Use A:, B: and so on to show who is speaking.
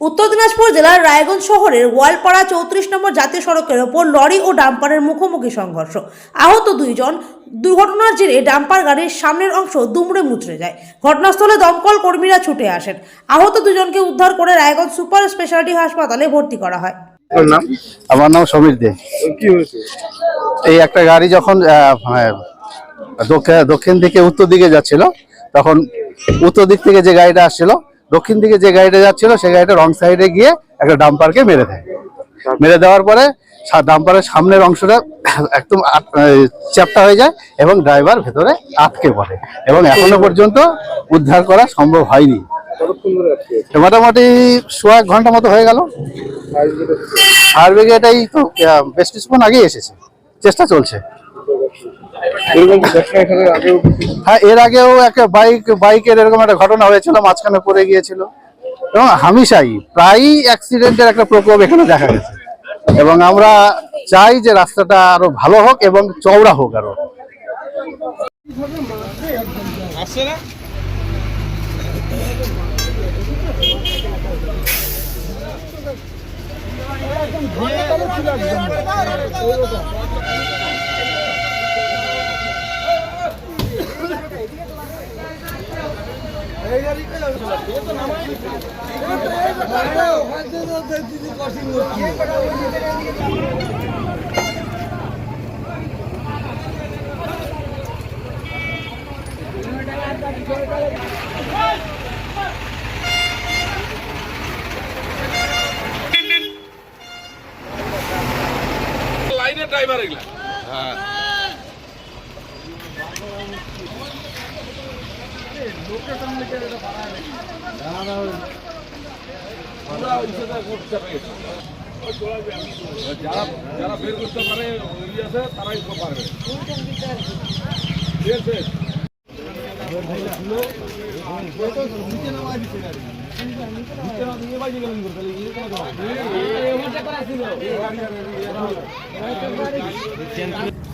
A: উত্তর দিনাজপুর জেলার রায়গঞ্জ শহরের ওয়ালপাড়া চৌত্রিশ নম্বর জাতীয় সড়কের ওপর লরি ও ডাম্পারের মুখোমুখি সংঘর্ষ। আহত দুইজন দুর্ঘটনার জেরে ডাম্পার গাড়ির সামনের অংশ দুমড়ে মুচড়ে যায়। ঘটনাস্থলে দমকল কর্মীরা ছুটে আসেন। আহত দুজনকে উদ্ধার করে রায়গঞ্জ সুপার স্পেশালিটি হাসপাতালে ভর্তি করা হয়।
B: আমার নাম সমীর দে। এই একটা গাড়ি যখন হ্যাঁ, দক্ষিণ- দক্ষিণ দিকে উত্তর দিকে যাচ্ছিল তখন উত্তর দিক থেকে যে গাড়িটা আসছিল দক্ষিণ দিকে যে গাড়িটা যাচ্ছিল সেই গাড়িটা রং সাইডে গিয়ে একটা ডাম্পারকে মেরে দেয়। মেরে দেওয়ার পরে ডাম্পারের সামনের অংশটা একদম চ্যাপ্টা হয়ে যায় এবং ড্রাইভার ভেতরে আটকে পড়ে এবং এখনও পর্যন্ত উদ্ধার করা সম্ভব হয়নি। মোটামুটি সোয়া এক ঘণ্টা মতো হয়ে গেল।
C: ফায়ার ব্রিগেড
B: ফায়ার ব্রিগেড এই তো বেশ কিছুক্ষণ আগেই এসেছে। চেষ্টা চলছে
C: এরকম ঘটনা এখানে আগেও
B: হ্যাঁ এর আগেও একটা বাইক বাইকের এরকম একটা ঘটনা হয়েছিল মাঝখানে পড়ে গিয়েছিল। এবং হামেশাই প্রায়ই অ্যাক্সিডেন্টের একটা প্রকোপ এখানে দেখা গেছে। এবং আমরা চাই যে রাস্তাটা আরও ভালো হোক এবং চওড়া হোক আরও।
C: আসছে না লাইনের ড্রাইভার এগুলা। যারা যারা বের করতে পারে ইয়ে তারাই ঠিক আছে হ্যাঁ